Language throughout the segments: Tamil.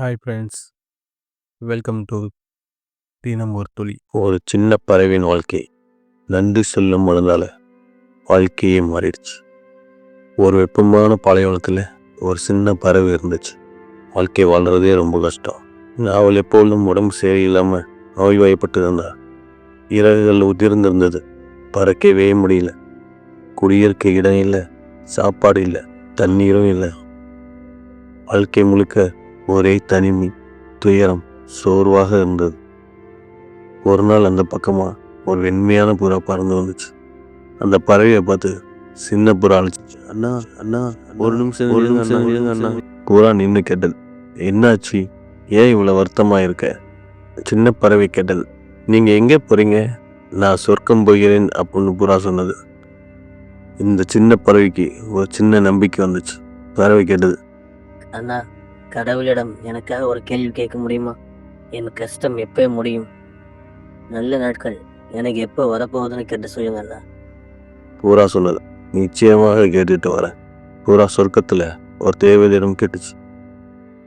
ஹாய் ஃப்ரெண்ட்ஸ் வெல்கம் டு தினம் ஒரு துளி. ஒரு சின்ன பறவையின் வாழ்க்கை. நன்றி சொல்லும் மனதால் வாழ்க்கையே மாறிடுச்சு. ஒரு வெப்பமான பாலைவனத்தில் ஒரு சின்ன பறவை இருந்துச்சு. வாழ்க்கை வாழ்றதே ரொம்ப கஷ்டம். அவள் எப்பொழுதும் உடம்பு சரியில்லாமல் நோய்வாய்ப்பட்டு இருந்தா இறகுகள் உதிர்ந்திருந்தது. பறக்கவே முடியல. குடியிருக்க இடம் இல்லை சாப்பாடு இல்லை தண்ணீரும் இல்லை. வாழ்க்கை முழுக்க ஒரே தனிமை துயரம் சோர்வாக இருந்தது. ஒரு நாள் அந்த பக்கமாக ஒரு வெண்மையான புறா பறந்து வந்துச்சு. அந்த பறவையை பார்த்து சின்ன புறா அழைச்சிச்சு. அண்ணா அண்ணா ஒரு நிமிஷம் ஒரு நிமிஷம் இருங்க அண்ணா. புறா நின்று கேட்டது. என்னாச்சு? ஏன் இவ்வளோ வருத்தமாக இருக்க? சின்ன பறவை கேட்டது. நீங்கள் எங்கே போகிறீங்க நான் சொர்க்கம் போகிறேன் அப்படின்னு புறா சொன்னது. இந்த சின்ன பறவைக்கு ஒரு சின்ன நம்பிக்கை வந்துச்சு. பறவை கேட்டது. அண்ணா கடவுளிடம் எனக்காக ஒரு கேள்வி கேட்க முடியுமா? என் கஷ்டம் எப்போ முடியும்? நல்ல நாட்கள் எனக்கு எப்போ வரப்போகுதுன்னு கேட்டு சொல்லுங்க அண்ணா. பூரா சொன்னது நிச்சயமாக கேட்டுட்டு வரேன். பூரா சொர்க்கத்தில் ஒரு தேவதையிடம் கேட்டுச்சு.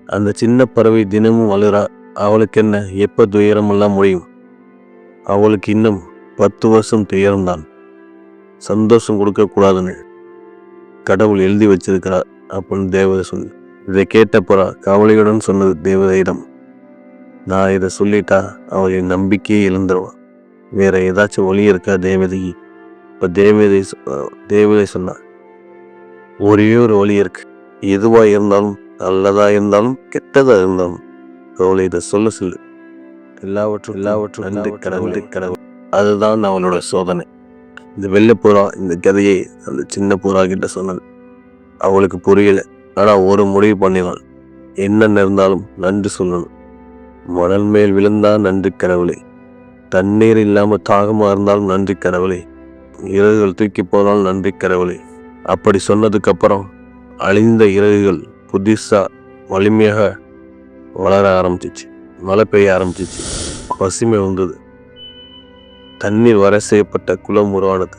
அந்த சின்ன பறவை தினமும் வளரா அவளுக்கு என்ன எப்போ துயரமெல்லாம் முடியும்? அவளுக்கு இன்னும் பத்து வருஷம் துயரம்தான். சந்தோஷம் கொடுக்கக்கூடாதுன்னு கடவுள் எழுதி வச்சிருக்கிறார் அப்படின்னு தேவதை சொல்லு. இதை கேட்ட புறா கவலையுடன் சொன்னது தேவதையிடம் நான் இதை சொல்லிட்டா அவள் என் நம்பிக்கையை இழந்துருவான். வேற ஏதாச்சும் ஒளி இருக்கா தேவதை? இப்போ தேவதை தேவதை சொன்னான் ஒரே ஒரு ஒளி இருக்கு. எதுவா இருந்தாலும் நல்லதா இருந்தாலும் கெட்டதா இருந்தாலும் அவளை இதை சொல்ல சொல்லு. எல்லாவற்றும் எல்லாவற்றும் நன்றி கடவுள். கடவுள். அதுதான் அவளோட சோதனை. இந்த வெள்ளைப்புறா இந்த கதையை அந்த சின்ன புறா கிட்ட சொன்னது. அவளுக்கு புரியல. ஆனா ஒரு முடிவு பண்ணினாள் என்ன இருந்தாலும் நன்றி சொல்லணும். மணல் மேல் விழுந்தா நன்றி கடவுளே. தண்ணீர் இல்லாம தாகமா இருந்தாலும் நன்றி கடவுளே. இறகுகள் தூக்கி போனால் நன்றி கடவுளே. அப்படி சொன்னதுக்கு அப்புறம் அழிந்த இறகுகள் புதுசா வலிமையாக வளர ஆரம்பிச்சிச்சு. மழை பெய்ய ஆரம்பிச்சிச்சு. பசுமை வந்தது. தண்ணீர் வர செய்யப்பட்ட குளம் உருவானது.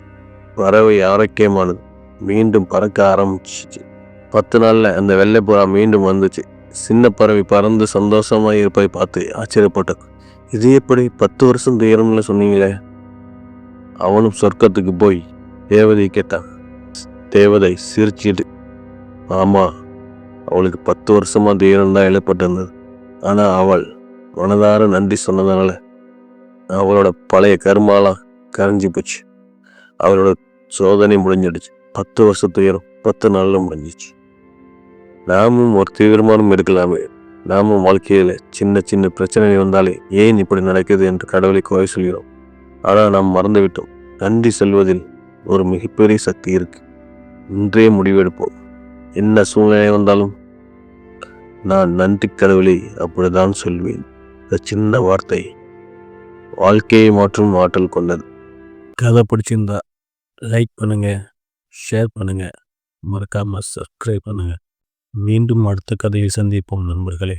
பறவை ஆரோக்கியமானது. மீண்டும் பறக்க ஆரம்பிச்சிச்சு. பத்து நாளில் அந்த வெள்ளைப்புறா மீண்டும் வந்துச்சு. சின்ன பறவை பறந்து சந்தோஷமாக இருப்பதை பார்த்து ஆச்சரியப்பட்டது. இது எப்படி பத்து வருஷம் துயரம்னு சொன்னீங்களே? அவனும் சொர்க்கத்துக்கு போய் தேவதை கேட்டான். தேவதை சிரிச்சிட்டு ஆமாம் அவளுக்கு பத்து வருஷமாக துயரம் தான் எழுப்பட்டிருந்தது ஆனால் அவள் மனதார நன்றி சொன்னதுனால அவளோட பழைய கருமாலாம் கரைஞ்சி போச்சு. அவளோட சோதனை முடிஞ்சிடுச்சு. பத்து வருஷ துயரம் பத்து நாளில் முடிஞ்சிச்சு. நாமும் ஒரு தீவிரமானம் இருக்கலாமே நாமும் வாழ்க்கையில் சின்ன சின்ன பிரச்சனை வந்தாலே ஏன் இப்படி நடக்குது என்று கடவுளை குறை சொல்கிறோம். ஆனால் நாம் மறந்துவிட்டோம். நன்றி செல்வதில் ஒரு மிகப்பெரிய சக்தி இருக்கு. இன்றே முடிவெடுப்போம். என்ன சூழ்நிலை வந்தாலும் நான் நன்றி கடவுளை அப்படிதான் சொல்வேன். இந்த சின்ன வார்த்தை வாழ்க்கையை மாற்றும் ஆற்றல் கொண்டது. கதை பிடிச்சிருந்தா லைக் பண்ணுங்க ஷேர் பண்ணுங்க. மறக்காம சப்ஸ்கிரைப் பண்ணுங்க. மீண்டும் அடுத்த கதையை சந்திப்போம் நண்பர்களே.